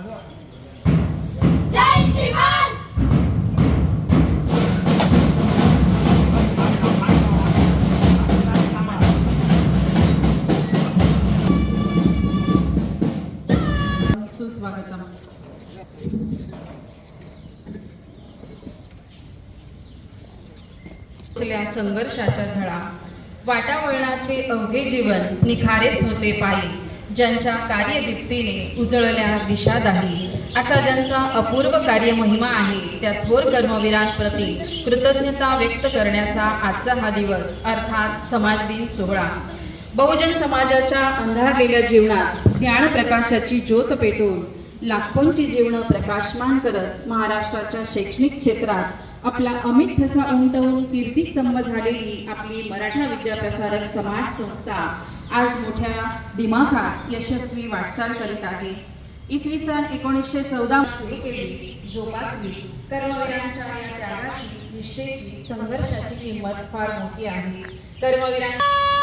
जय श्रीमान! संघर्षाच्या झळा वाटावळणाचे अवघे जीवन निखारेच होते पायी. ज्यांच्या कार्यदीप्तीने उजळल्या दिशादाही असा ज्यांचा अपूर्व कार्य महिमा आहे त्या थोर कर्मवीरांप्रती कृतज्ञता व्यक्त करण्याचा आजचा हा दिवस अर्थात समाज दिन सोहळा. बहुजन समाजाच्या अंधारलेल्या जीवनात ज्ञानप्रकाशाची ज्योत पेटून लाखोंची जीवनं प्रकाशमान करत महाराष्ट्राच्या शैक्षणिक क्षेत्रात आपला अमित ठसा उमटवून कीर्तीस्तंभ झालेली आपली मराठा विद्याप्रसारक समाज संस्था आज मोठ्या दिमाखात यशस्वी वाटचाल करीत आहे. इसवी सन एकोणीसशे चौदा सुरू केली. जोपासली. कर्मवीरांच्या या त्यागाची निष्ठेची संघर्षाची किंमत फार मोठी आहे. कर्मवीरांच्या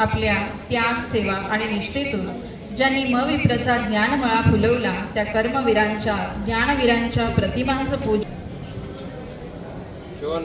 आपल्या त्याग सेवा आणि निष्ठेतून ज्यांनी मविप्रचा ज्ञानमळा फुलवला त्या कर्मवीरांच्या ज्ञानवीरांच्या प्रतिमांचं पूजन जवान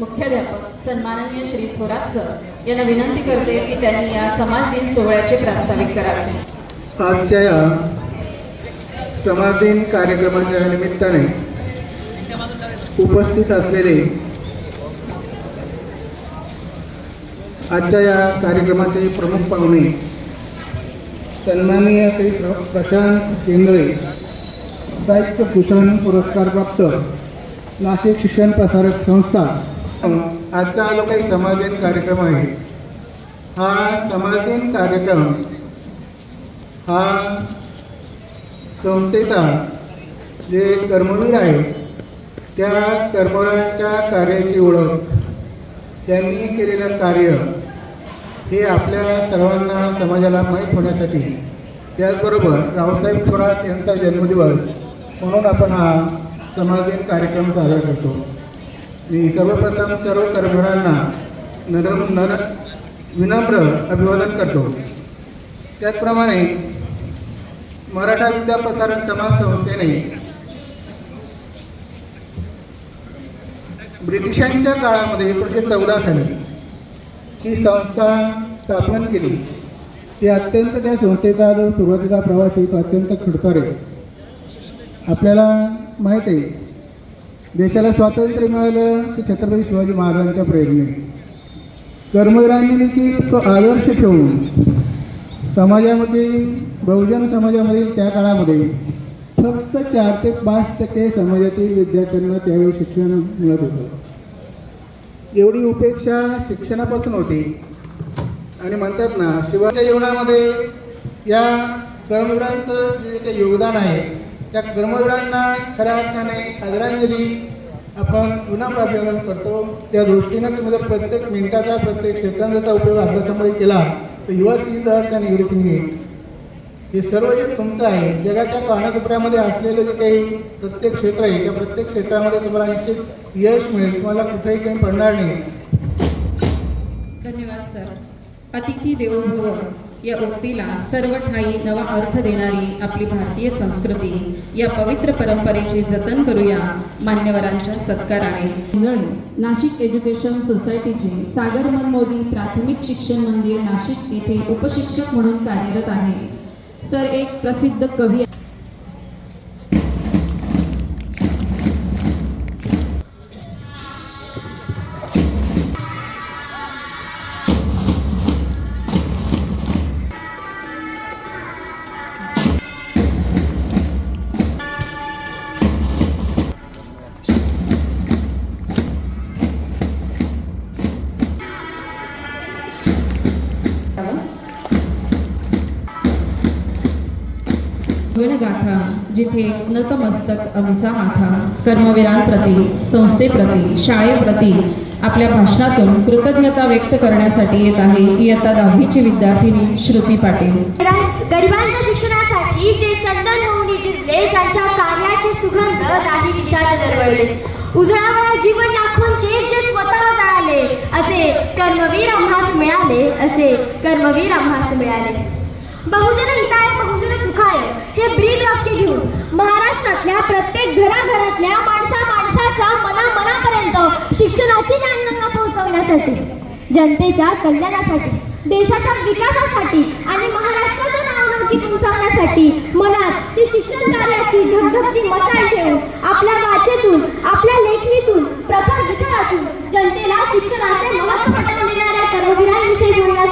मुख्याध्यापक सन्माननीय श्री थोरात सर यांना विनंती करते की त्यांनी या समाज दिन सोहळ्याचे प्रास्ताविक करावे. आजच्या या समाज दिन कार्यक्रमाच्या निमित्ताने उपस्थित असलेले आजच्या या कार्यक्रमाचे प्रमुख पाहुणे सन्माननीय श्री प्र प्रशांत केंद्रे साहित्य भूषण पुरस्कारप्राप्त नाशिक शिक्षण प्रसारक संस्था. आजचा हा जो काही समाजदिन कार्यक्रम आहे हा समाधीन कार्यक्रम हा संस्थेचा जे कर्मवीर आहे त्या कर्मवीरांच्या कार्याची ओळख त्यांनी केलेलं कार्य हे आपल्या सर्वांना समाजाला माहीत होण्यासाठी. त्याचबरोबर रावसाहेब थोरात यांचा जन्मदिवस म्हणून आपण हा समाजदिन कार्यक्रम साजरा करतो. मी सर्वप्रथम सर्व कर्मचाऱ्यांना नरम नर विनम्र अभिवादन करतो. त्याचप्रमाणे मराठा विद्याप्रसारण समाज संस्थेने ब्रिटिशांच्या काळामध्ये एकोणीसशे चौदा साली ची संस्था स्थापन केली. ती अत्यंत त्या संस्थेचा जो सुरुवातीचा प्रवास आहे तो अत्यंत खडतर आहे. आपल्याला माहीत आहे देशाला स्वातंत्र्य मिळालं ते छत्रपती शिवाजी महाराजांच्या प्रेरणेने. कर्मवीरांनी देखील तो आदर्श ठेवून समाजामध्ये बहुजन समाजामधील त्या काळामध्ये फक्त चार ते पाच टक्के समाजातील विद्यार्थ्यांना त्यावेळी शिक्षण मिळत होतं. एवढी उपेक्षा शिक्षणापासून होती. आणि म्हणतात ना शिवाच्या जीवनामध्ये या कर्मवीरांचं जे काही योगदान आहे त्या कर्मवीरांना खऱ्या अर्थाने आदरांजली आपण पुन्हा अभिवादन करतो. त्या दृष्टीनं तुम्ही जर प्रत्येक मिनिटाचा प्रत्येक सेकंदाचा उपयोग अभ्यासामध्ये केला तर युवा जर त्या निवृत्तीने हे सर्व जे तुमचं आहे जगाच्या कानाकोपऱ्यामध्ये असलेलं जे काही प्रत्येक क्षेत्र आहे त्या प्रत्येक क्षेत्रामध्ये तुम्हाला निश्चित यश मिळेल तुम्हाला कुठेही काही पडणार नाही. धन्यवाद सर. अतिथी देवभव या उक्तीला सर्व ठाई नवा अर्थ देणारी आपली भारतीय संस्कृती या पवित्र परंपरेचे जतन करूया मान्यवरांच्या सत्काराने. मंडळी नाशिक एज्युकेशन सोसायटीचे सागरमन मोदी प्राथमिक शिक्षण मंदिर नाशिक येथे उपशिक्षक म्हणून कार्यरत आहे. सर एक प्रसिद्ध कवी जिथे नतमस्तक आमचा माथा कर्मवीरांप्रती संस्थेप्रती शाळेप्रती आपल्या भाषणातून कृतज्ञता व्यक्त करण्यासाठी येत आहे इयत्ता दहावीची विद्यार्थिनी श्रुती पाटील. गरिबांच्या शिक्षणासाठी जे चंदन होऊन जिजले ज्यांच्या कार्याचे सुगंध काही दिशाने दरवळले. उजळावया जीवन दाखवून जे स्वतः जळाले असे कर्मवीर आम्हास मिळाले असे कर्मवीर आम्हास मिळाले. बहुजन हिताय बहुजन सुखाय हे ब्रीद वाक्य घेऊन महाराष्ट्रातल्या प्रत्येक घराघरातल्या माणसा माणसाच्या मनामनापर्यंत शिक्षणाची ज्ञानगंगा पोहोचवण्यासाठी जनतेच्या कल्याणासाठी देशाच्या विकासासाठी आणि महाराष्ट्राचं नावलौकिक उंचावण्यासाठी मनात ती शिक्षण कार्याची धगधगती मशाल ठेवून आपल्या वाचेतून आपल्या लेखणीतून प्रखर विचारातून जनतेला शिक्षणाचे महत्त्व पटवून देणाऱ्या कर्मवीरांविषयी बोलण्यास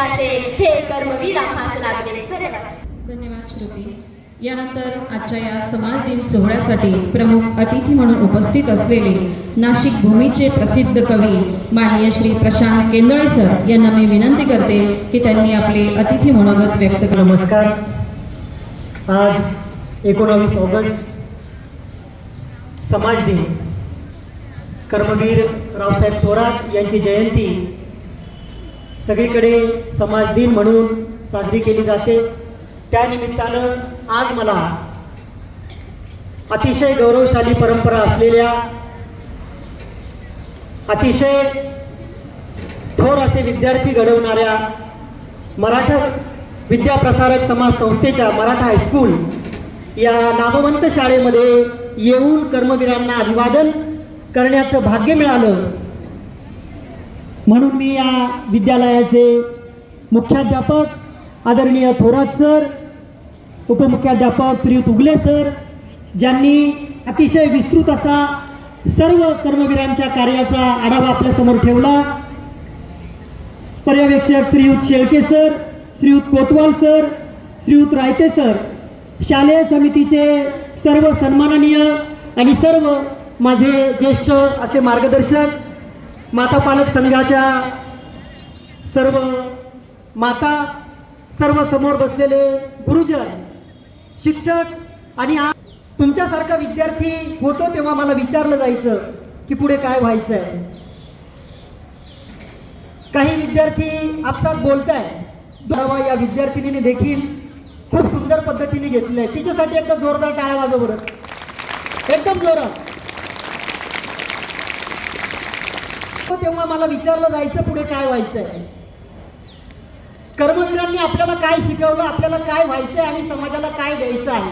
महाराष्ट्राचे हे कर्मवीर आम्हास लाभले धन्यवाद श्रुती. यानंतर आजच्या या समाज दिन सोहळ्यासाठी प्रमुख अतिथी म्हणून उपस्थित असलेले नाशिक भूमीचे प्रसिद्ध कवी माननीय श्री प्रशांत केंदळे सर यांना मी विनंती करते की त्यांनी आपले अतिथी मनोगत व्यक्त करावे नमस्कार. आज एकोणावीस ऑगस्ट समाज दिन. कर्मवीर रावसाहेब थोरात यांची जयंती सगळीकडे समाज दिन म्हणून साजरी केली जाते. त्यानिमित्तानं आज मला अतिशय गौरवशाली परंपरा असलेल्या अतिशय थोर असे विद्यार्थी घडवणाऱ्या मराठा विद्याप्रसारक समाज संस्थेच्या मराठा हायस्कूल या नामवंत शाळेमध्ये येऊन कर्मवीरांना अभिवादन करण्याचं भाग्य मिळालं. म्हणून मी या विद्यालयाचे मुख्याध्यापक आदरणीय थोरात सर उपमुख्याध्यापक श्रीयुत उगले सर ज्यांनी अतिशय विस्तृत असा सर्व कर्मवीरांच्या कार्याचा आढावा आपल्यासमोर ठेवला. पर्यवेक्षक श्रीयुत शेळके सर श्रीयुत कोतवाल सर श्रीयुत रायते सर शालेय समितीचे सर्व सन्माननीय आणि सर्व माझे ज्येष्ठ असे मार्गदर्शक माता पालक संघाच्या सर्व माता सर्व समोर बसलेले गुरुजन शिक्षक आणि तुमच्यासारखा विद्यार्थी होतो तेव्हा मला विचारलं जायचं की पुढे काय व्हायचं आहे काही विद्यार्थी आपसात बोलताय. दुरावा या विद्यार्थिनीने देखील खूप सुंदर पद्धतीने घेतलं आहे तिच्यासाठी एकदा जोरदार टाळ्या वाजव बरं. एकदम जोरात. तो तेव्हा मला विचारलं जायचं पुढे काय व्हायचं कर्मवीरांनी आपल्याला काय शिकवलं आपल्याला काय व्हायचं आणि समाजाला काय द्यायचं आहे?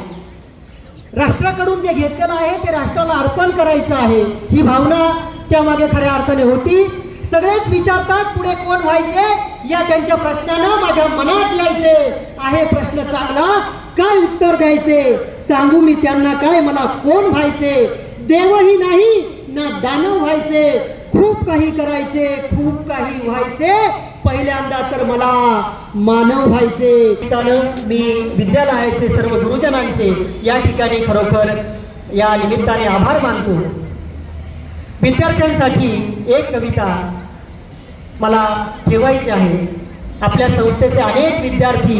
राष्ट्राकडून जे घेतलेलं आहे ते राष्ट्राला अर्पण करायचं आहे. ही भावना त्यामागे खऱ्या अर्थाने होती. सगळेच विचारतात पुढे कोण व्हायचे? या त्यांच्या प्रश्नानं माझ्या मनात यायचे. आहे प्रश्न चांगला काय उत्तर द्यायचे? सांगू मी त्यांना काय मला कोण व्हायचे? देवही नाही ना दानव व्हायचे खूप काही करायचे खूप काही व्हायचे. पहिल्यांदा तर मला मानव व्हायचे. मी विद्यालयाचे सर्व गुरुजनांचे या ठिकाणी खरोखर या निमित्ताने आभार मानतो. विद्यार्थ्यांसाठी एक कविता मला ठेवायची आहे. आपल्या संस्थेचे अनेक विद्यार्थी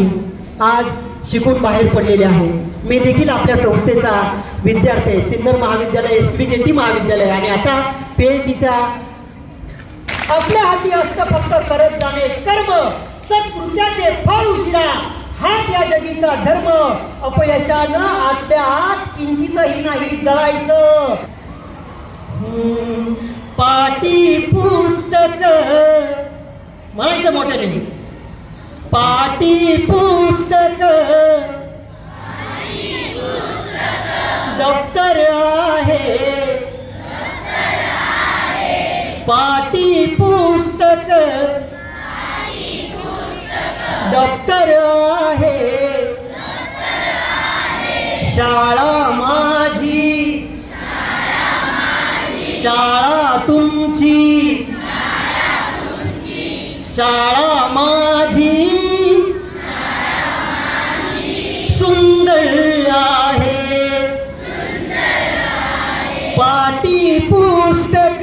आज शिकून बाहेर पडलेले आहेत. मी देखील आपल्या संस्थेचा विद्यार्थी आहे. सिन्नर महाविद्यालय एस पी टी महाविद्यालय. आणि आता पी एच डीच्या आपल्या हाती असतं फक्त करत जाणे. कर्म सत्कृत्याचे फळ उशिरा. हाच या जगीचा धर्म. अपयशानं आतल्या आत किंचितही नाही जळायचं. हम्म, पाटी पुस्तक. म्हणायचं मोठ्याने पाटी पुस्तक. दप्तर आहे. पाटी पुस्तक. दप्तर आहे. शाळा माझी. शाळा तुमची. शाळा पाटी पुस्तक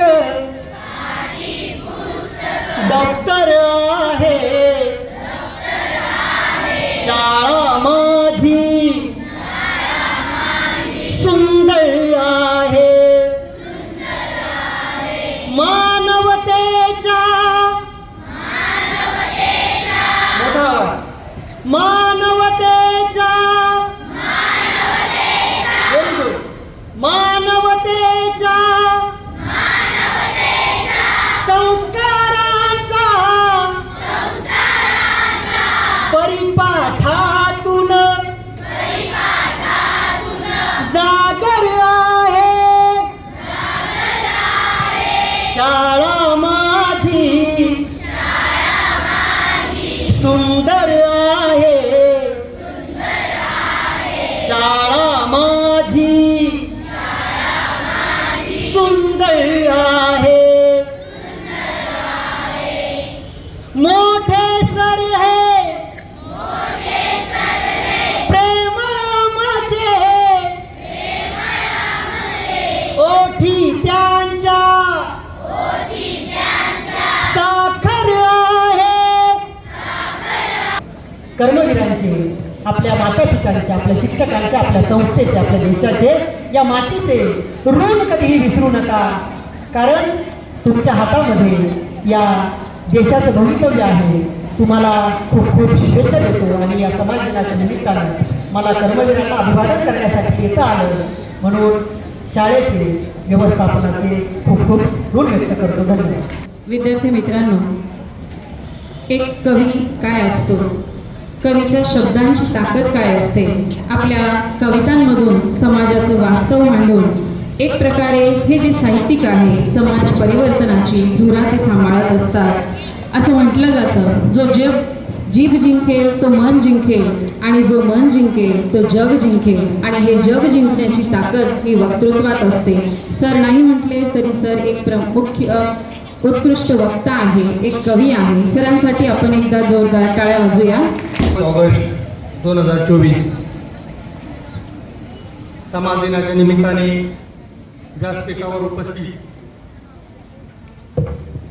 आपल्या शिक्षकांचे आपल्या संस्थेचे आपल्या देशाचे या मातीचे ऋण कधीही विसरू नका. कारण तुमच्या हातामध्ये या देशाचं भवितव्य आहे. तुम्हाला खूप खूप शुभेच्छा देतो आणि या समाज दिनाच्या निमित्तानं मला कर्मवीरांना अभिवादन करण्यासाठी येता आलं. म्हणून शाळेचे व्यवस्थापनाचे खूप खूप ऋण व्यक्त करतो. धन्यवाद. विद्यार्थी मित्रांनो एक कवी काय असतो? कवीच्या शब्दांची ताकद काय असते? आपल्या कवितांमधून समाजाचं वास्तव मांडून एक प्रकारे हे जे साहित्यिक आहे समाज परिवर्तनाची धुरा ते सांभाळत असतात. असं म्हटलं जातं जो जग जीभ जिंकेल तो मन जिंकेल आणि जो मन जिंकेल तो जग जिंकेल. आणि हे जग जिंकण्याची ताकद ही वक्तृत्वात असते. सर नाही म्हटले तरी सर एक प्रमुख उत्कृष्ट वक्ता आहे एक कवी आहे. सरांसाठी आपण एकदा जोरदार टाळ्या वाजूया. ऑगस्ट दोन हजार चोवीस. समाज दिनाच्या निमित्ताने व्यासपीठावर उपस्थित.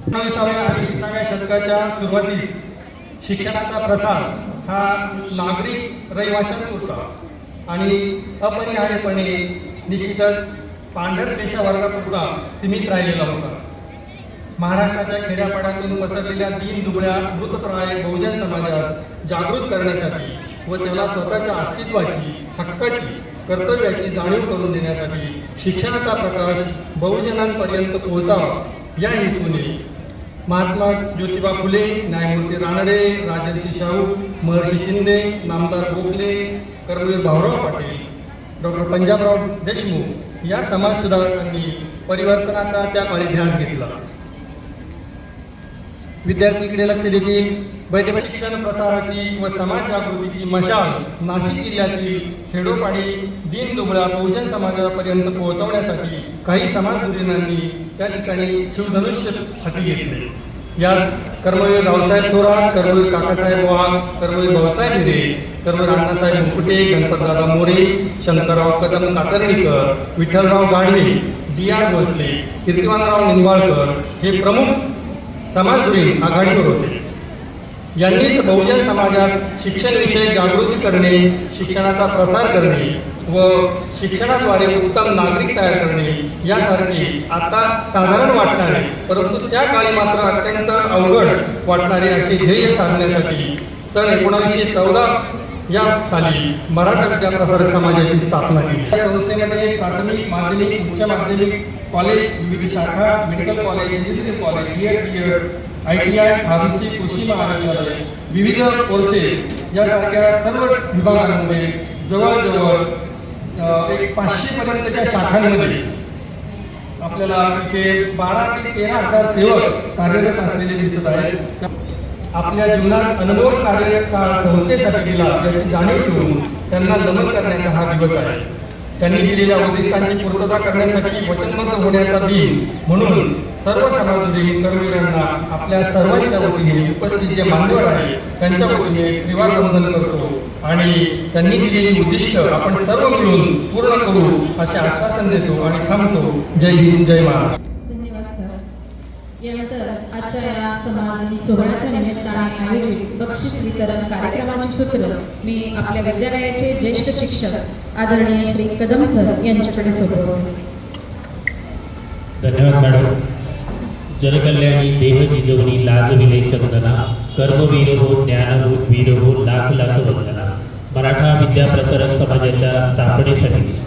विसाव्या शतकाच्या सुरुवातीस शिक्षणाचा प्रसार हा नागरिक रहिवाशांत होता. आणि अपरिहार्यपणे निश्चितच पांढर पेशा वर्गापुरता सीमित राहिलेला होता. महाराष्ट्राच्या खेड्यापाड्यातून पसरलेल्या तीन दुबळ्या मृतप्राय बहुजन समाजात जागृत करण्यासाठी व त्याला स्वतःच्या अस्तित्वाची हक्काची कर्तव्याची जाणीव करून देण्यासाठी शिक्षणाचा प्रकाश बहुजनांपर्यंत पोहोचावा. या हेतूने महात्मा ज्योतिबा फुले न्यायमूर्ती रानडे राजर्षी शाहू महर्षी शिंदे नामदार गोखले कर्मवीर भाऊराव पाटील डॉक्टर पंजाबराव देशमुख या समाजसुधारकांनी परिवर्तनाचा त्या काळी ध्यास घेतला. विद्यार्थ्यांकडे लक्ष देते वैद्यकीय शिक्षण प्रसाराची व समाज जागृतीची मशाल नाशिक जिल्ह्यातील खेडोपाडी दीन दुबळा बहुजन समाजापर्यंत पोहोचवण्यासाठी काही समाजधुरीणांनी त्या ठिकाणी शिवधनुष्य हाती घेतले. यात कर्मवीर रावसाहेब थोरात कर्मवीर काकासाहेब वाघ कर्मवीर भाऊसाहेब हिरे कर्मवीर अण्णासाहेब मुकुटे गणपतदादा मोरे शंकरराव कदम कातर्णीकर विठ्ठलराव गाडवे डी आर भोसले कीर्तिवानराव निंबाळकर हे प्रमुख समाजधुरी आघाडीवर होते. यांनीच बहुजन समाजात शिक्षणविषयी जागृती करणे शिक्षणाचा प्रसार करणे व शिक्षणाद्वारे उत्तम नागरिक तयार करणे यासारखे आता साधारण वाटणारे परंतु त्या काळी मात्र अत्यंत अवघड वाटणारे असे ध्येय साधण्यासाठी सन एकोणावीसशे चौदा या साली मराठा विद्याप्रसारक समाजाची स्थापना केली. या संस्थेमध्ये म्हणजे प्राथमिक माध्यमिक उच्च माध्यमिक कॉलेज विविध शाखा medical college engineering college B Ed B Ed I T I pharmacy कृषी महाविद्यालय विविध कोर्सेस यासारख्या सर्व विभागांमध्ये जवळजवळ एक पाचशेपर्यंतच्या शाखांमध्ये आपल्याला इथे बारा ते तेरा हजार सेवक कार्यरत असलेले दिसत आहेत. आपल्या जीवनात अनुभव कार्यकाळ संस्थेसाठी दिला याची जाणीव ठेवून त्यांना नमन करण्याचा हा दिवस आहे. त्यांनी दिलेल्या उद्दिष्टांची पूर्तता करण्यासाठी वचनबद्ध होण्याचा दिन म्हणून सर्व समाजोरी कर्मवीरांना आपल्या सर्वांच्या वतीने उपस्थित जे मान्यवर आहे त्यांच्या वतीने त्रिवार वंदन करतो आणि त्यांनी दिलेली उद्दिष्ट आपण सर्व मिळून पूर्ण करू असे आश्वासन देतो आणि थांबतो. जय हिंद जय महाराष्ट्र. यानंतर आजच्या या समाज सोहळ्याच्या निमित्ताने आयोजित बक्षीस वितरण कार्यक्रमाचे सूत्र मी आपल्या विद्यालयाचे ज्येष्ठ शिक्षक आदरणीय श्री कदम सर यांच्याकडे सोपवतो धन्यवाद मॅडम. जनकल्याणी देह जिजवणी लाजविले चंदना कर्मवीर हो ज्ञानभूत वीर हो लाख लाख वंदना. मराठा विद्या प्रसारक समाजाच्या स्थापनेसाठी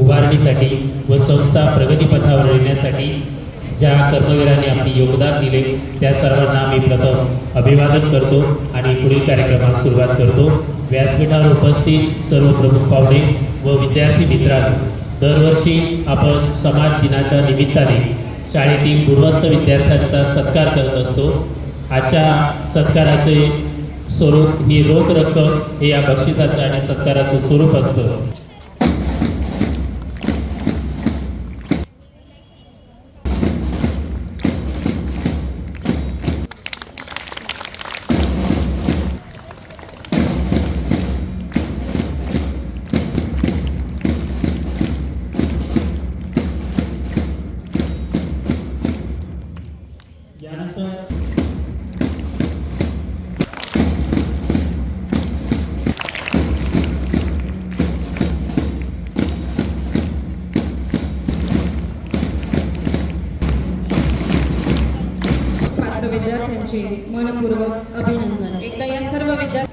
उभारणीसाठी व संस्था प्रगतीपथावर येण्यासाठी ज्या कर्मवीरांनी आपले योगदान दिले त्या सर्वांना मी प्रथम अभिवादन करतो आणि पुढील कार्यक्रमास सुरुवात करतो. व्यासपीठावर उपस्थित सर्व प्रमुख पाहुणे व विद्यार्थी मित्रांनो दरवर्षी आपण समाज दिनाच्या निमित्ताने शाळेतील गुणवंत विद्यार्थ्यांचा सत्कार करत असतो. आजच्या सत्काराचे स्वरूप ही रोख रक्कम हे या बक्षिसाचं आणि सत्काराचं स्वरूप असतं. विद्यार्थ्यांचे मनपूर्वक अभिनंदन. एकदा या सर्व विद्यार्थी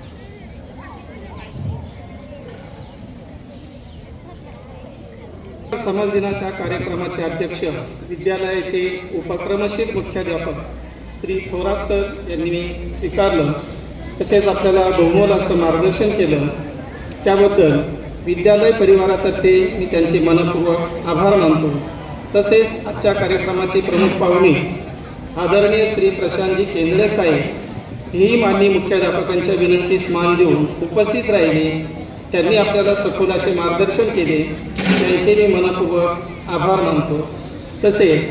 समाज दिनाच्या कार्यक्रमाचे अध्यक्ष विद्यालयाचे उपक्रमशील मुख्याध्यापक श्री थोरात सर यांनी स्वीकारलं. तसेच आपल्याला बहुमोल असं मार्गदर्शन केलं. त्याबद्दल विद्यालय परिवारातर्फे मी त्यांचे मनपूर्वक आभार मानतो. तसेच आजच्या कार्यक्रमाचे प्रमुख पाहुणे आदरणीय श्री प्रशांतजी केंद्रे साहेब हेही माननीय मुख्याध्यापकांच्या विनंतीस मान देऊन उपस्थित राहिले. त्यांनी आपल्याला सखोल असे मार्गदर्शन केले. त्यांचे मी मनपूर्वक आभार मानतो. तसेच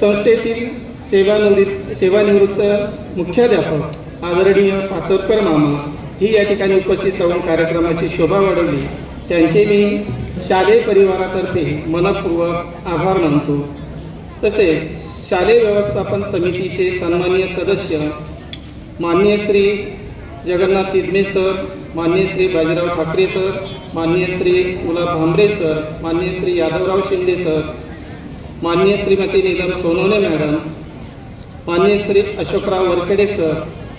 संस्थेतील सेवानिवृत्त सेवानिवृत्त मुख्याध्यापक आदरणीय पाचोरकर मामा ही या ठिकाणी उपस्थित राहून कार्यक्रमाची शोभा वाढवली. त्यांचे मी शालेय परिवारातर्फे मनपूर्वक आभार मानतो. तसेच शालेय व्यवस्थापन समितीचे सन्माननीय सदस्य माननीय श्री जगन्नाथ तिदमे सर माननीय श्री बाजीराव ठाकरे सर माननीय श्री गुलाब भांबरे सर माननीय श्री यादवराव शिंदे सर माननीय श्रीमती नीलम सोनवणे मॅडम माननीय श्री अशोकराव वरखेडे सर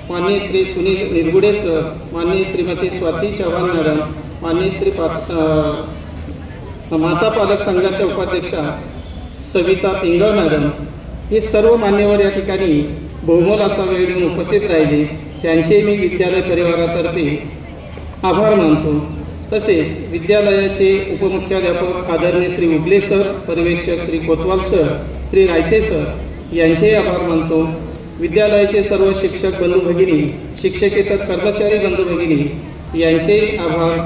माननीय श्री सुनील निरगुडे सर माननीय श्रीमती स्वाती चव्हाण मॅडम माननीय श्री पाच माता पालक संघाच्या उपाध्यक्षा सविता पिंगळ मॅडम हे सर्व मान्यवर या ठिकाणी बहुमोल असा वेळ देऊन उपस्थित राहिले. त्यांचे मी विद्यालय परिवारातर्फे आभार मानतो. तसेच विद्यालयाचे उपमुख्याध्यापक आदरणीय श्री उगले सर पर्यवेक्षक श्री कोतवाल सर श्री रायते सर यांचेही आभार मानतो. विद्यालयाचे सर्व शिक्षक बंधू भगिनी शिक्षकेतर कर्मचारी बंधू भगिनी यांचेही आभार.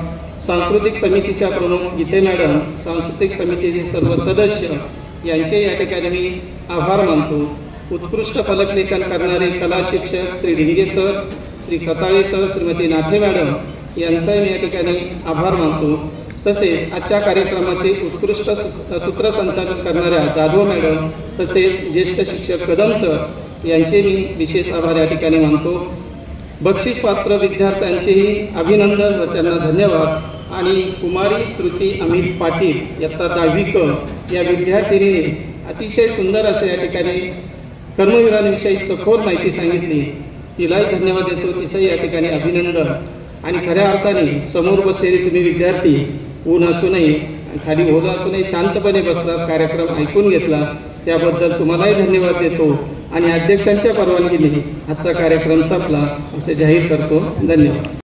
सांस्कृतिक समितीच्या प्रमुख गीते मॅडम सांस्कृतिक समितीचे सर्व सदस्य यांचे या ठिकाणी मी आभार मानतो. उत्कृष्ट फलकलेखन करणारे कला शिक्षक Shri Dhinge sir Shri Khatale sir Shrimati Nathe madam यांचाही मी या ठिकाणी आभार मानतो. तसेच आजच्या कार्यक्रमाचे उत्कृष्ट सु- सूत्रसंचालन करणाऱ्या जाधव मॅडम तसेच ज्येष्ठ शिक्षक कदम सर यांचे मी विशेष आभार या ठिकाणी मानतो. बक्षीसपात्र विद्यार्थ्यांचेही अभिनंदन व त्यांना धन्यवाद. आणि कुमारी श्रुती अमित पाटील इयत्ता दहावी क या विद्यार्थिनीने अतिशय सुंदर असे या ठिकाणी कर्मवीरांविषयी सखोल माहिती सांगितली. तिलाही धन्यवाद देतो. तिचंही या ठिकाणी अभिनंदन. आणि खऱ्या अर्थाने समोर बसलेले तुम्ही विद्यार्थी ऊन असूनही खाली ओलं असूनही शांतपणे बसलात कार्यक्रम ऐकून घेतला त्याबद्दल तुम्हालाही धन्यवाद देतो. आणि अध्यक्षांच्या परवानगीने आजचा कार्यक्रम संपला. असे जाहीर करतो. धन्यवाद.